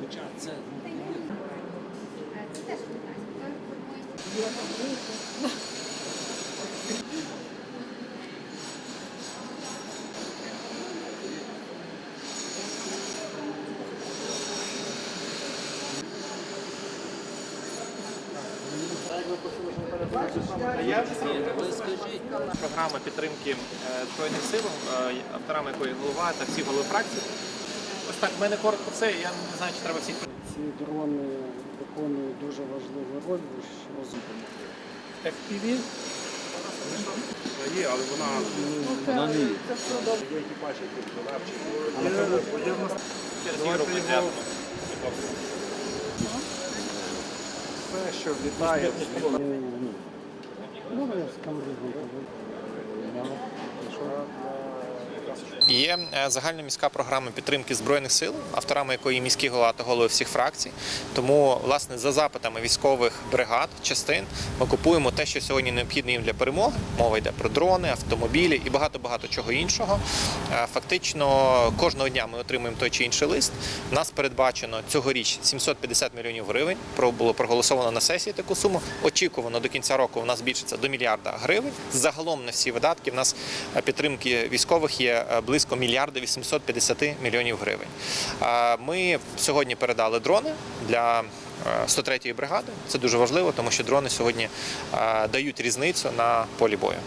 Хоча це Це теж питання. Програма підтримки е, Збройних сил, е, авторами якої голова та всі голови фракцій. Ось так, в мене коротко все. Я не знаю, чи треба всіх Ці дрони виконують дуже важливу роль в розвитку. FPV. Є, але вона Вона не є. є екіпаж, який буде. Через Європу що літає, Ну, я з Є е, загальноміська програма підтримки збройних сил, авторами якої міські голова та голови всіх фракцій. Тому, власне, за запитами військових бригад, частин, ми купуємо те, що сьогодні необхідно їм для перемоги. Мова йде про дрони, автомобілі і багато багато чого іншого. Е, Фактично кожного дня ми отримуємо той чи інший лист. У нас передбачено цьогоріч 750 мільйонів гривень. Було проголосовано на сесії таку суму. Очікувано до кінця року у нас збільшиться до мільярда гривень. Загалом на всі видатки в нас е, підтримки військових є е, близько мільярда 850 мільйонів гривень. Е, Ми сьогодні передали дрони для. е, 103-ї бригади це дуже важливо, тому що дрони сьогодні е, дають різницю на полі бою.